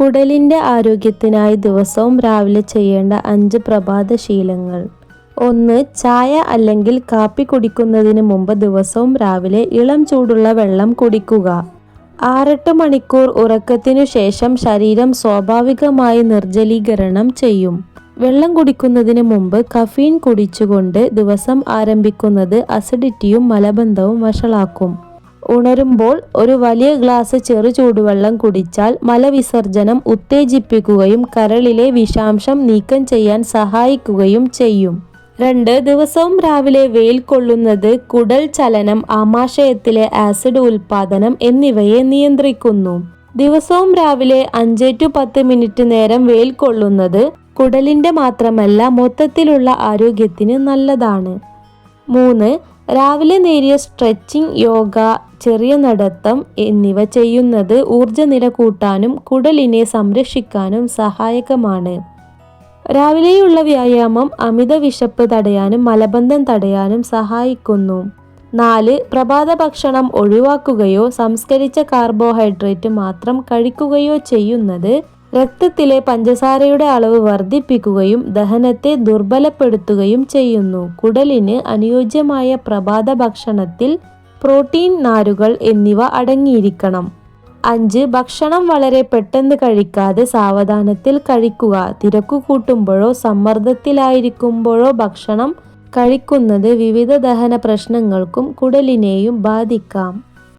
കുടലിന്റെ ആരോഗ്യത്തിനായി ദിവസവും രാവിലെ ചെയ്യേണ്ട അഞ്ച് പ്രഭാത ശീലങ്ങൾ ഒന്ന് ചായ അല്ലെങ്കിൽ കാപ്പി കുടിക്കുന്നതിന് മുമ്പ് ദിവസവും രാവിലെ ഇളം ചൂടുള്ള വെള്ളം കുടിക്കുക. ആറെട്ട് മണിക്കൂർ ഉറക്കത്തിനു ശേഷം ശരീരം സ്വാഭാവികമായി നിർജലീകരണം ചെയ്യും. വെള്ളം കുടിക്കുന്നതിന് മുമ്പ് കഫീൻ കുടിച്ചുകൊണ്ട് ദിവസം ആരംഭിക്കുന്നത് അസിഡിറ്റിയും മലബന്ധവും വഷളാക്കും. ഉണരുമ്പോൾ ഒരു വലിയ ഗ്ലാസ് ചെറു ചൂടുവെള്ളം കുടിച്ചാൽ മലവിസർജനം ഉത്തേജിപ്പിക്കുകയും കരളിലെ വിഷാംശം നീക്കം ചെയ്യാൻ സഹായിക്കുകയും ചെയ്യും. രണ്ട് ദിവസവും രാവിലെ വെയിൽ കൊള്ളുന്നത് കുടൽ ചലനം ആമാശയത്തിലെ ആസിഡ് ഉൽപാദനം എന്നിവയെ നിയന്ത്രിക്കുന്നു. ദിവസവും രാവിലെ അഞ്ച് ടു പത്ത് മിനിറ്റ് നേരം വെയിൽ കൊള്ളുന്നത് കുടലിന്റെ മാത്രമല്ല മൊത്തത്തിലുള്ള ആരോഗ്യത്തിന് നല്ലതാണ്. മൂന്ന് രാവിലെ നേരിയ സ്ട്രെച്ചിങ് യോഗ ചെറിയ നടത്തം എന്നിവ ചെയ്യുന്നത് ഊർജനില കൂട്ടാനും കുടലിനെ സംരക്ഷിക്കാനും സഹായകമാണ്. രാവിലെയുള്ള വ്യായാമം അമിത വിശപ്പ് തടയാനും മലബന്ധം തടയാനും സഹായിക്കുന്നു. നാല് പ്രഭാത ഭക്ഷണം ഒഴിവാക്കുകയോ സംസ്കരിച്ച കാർബോഹൈഡ്രേറ്റ് മാത്രം കഴിക്കുകയോ ചെയ്യുന്നത് രക്തത്തിലെ പഞ്ചസാരയുടെ അളവ് വർദ്ധിപ്പിക്കുകയും ദഹനത്തെ ദുർബലപ്പെടുത്തുകയും ചെയ്യുന്നു. കുടലിന് അനുയോജ്യമായ പ്രഭാത ഭക്ഷണത്തിൽ പ്രോട്ടീൻ നാരുകൾ എന്നിവ അടങ്ങിയിരിക്കണം. അഞ്ച് ഭക്ഷണം വളരെ പെട്ടെന്ന് കഴിക്കാതെ സാവധാനത്തിൽ കഴിക്കുക. തിരക്കു കൂട്ടുമ്പോഴോ സമ്മർദ്ദത്തിലായിരിക്കുമ്പോഴോ ഭക്ഷണം കഴിക്കുന്നത് വിവിധ ദഹന പ്രശ്നങ്ങൾക്കും കുടലിനെയും ബാധിക്കാം.